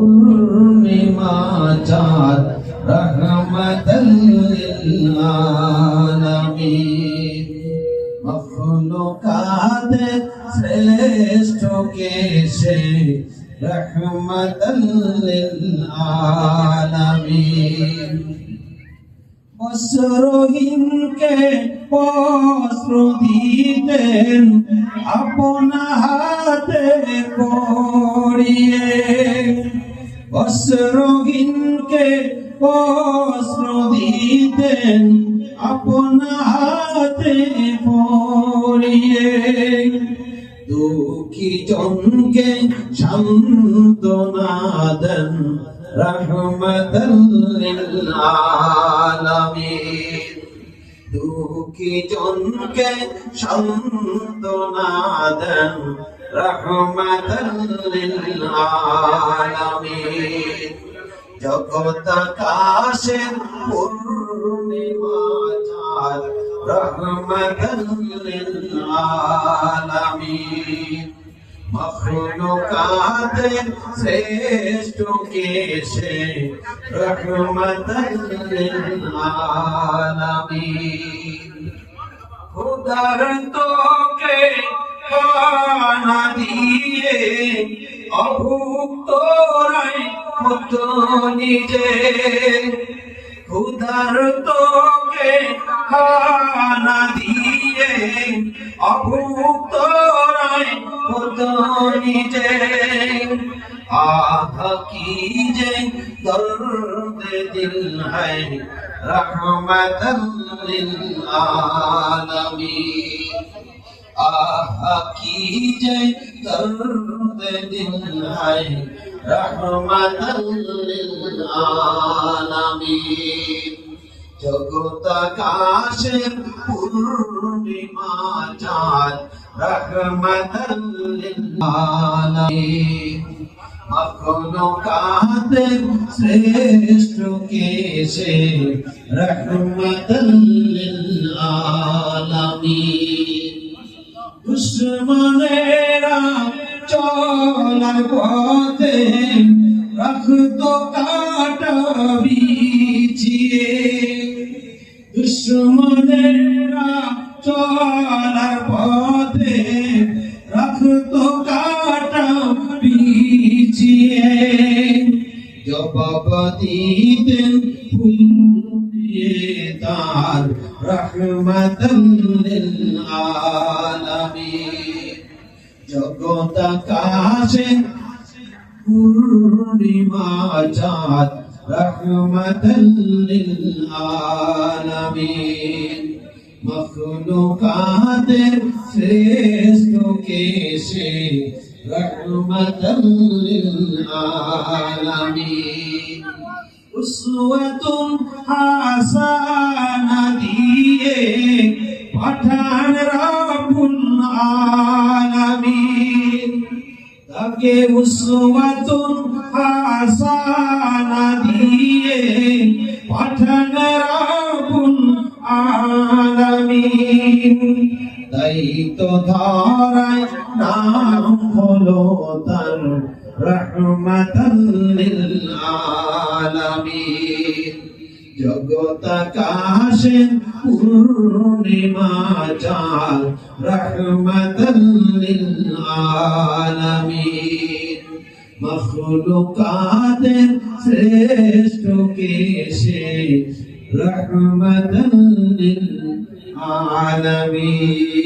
পূর্ণিমা চাঁদ রহমতুল আলামিন মখলুকাতের শ্রেষ্ঠ কে সে রহমতুল আলামিন বস্ত্রহীনকে বস্ত্র দিতেন আপন হাতে করিয়ে বস্ত্রহীনকে বস্ত্র দিতেন, আপন হাতে পরিয়ে। দুঃখী জনকে সান্ত্বনা দেন রহমতুল দুঃখী জনকে সান্ত্বনা দেন জগত কাশের পূর্ণিমা চাঁদ রহমতুল আলামিন মখলুকাতের শ্রেষ্ঠ কেশে রহমতুল আলামিন খুদার তোকে পানা দিয়ে অভুক্ত মত নিজে। উদার তোকে খানা দিয়ে অভুক্ত মত নিজে। آقا کیجے درد دل ہے رحمت للعالمین آہا کی جائے درد دل ہے رحمت للعالمین জগত আকাশে পূর্ণিমা চাঁদ রহমতাল লিল শ্রেষ্ঠ কেশে রহমতাল লিল দুশ্মনেরা চলার পথে রাখতো কাটা বিছিয়ে দুশ্মনেরা চলার পথে রাখতো কাটা বিছিয়ে জবাব দিতেন ফুলিয়ে তার আলামিন জগত কাশে পূর্ণিমা চাঁদ রহমতুল আলামিন মখলুকাতের শ্রেষ্ঠ কেশে রহমতুল আলামিন উসওয়াতুন হাসানা দিয়ে পাঠান রাব্বুল আলামিন। তাকে উসওয়াতুন হাসানা দিয়ে পাঠান রাব্বুল আলামিন। তাই তো ধরায় নাম হলো তার রহমতুল আলামিন জগত আকাশে পূর্ণিমা চাঁদ রহমতুল আলামিন মখলুকাতের শ্রেষ্ঠ কেশে রহমতুল আলামিন